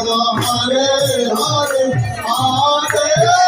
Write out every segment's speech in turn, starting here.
Ram Ram Hare Hare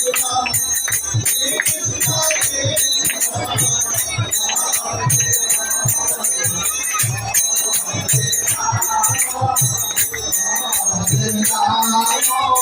Hare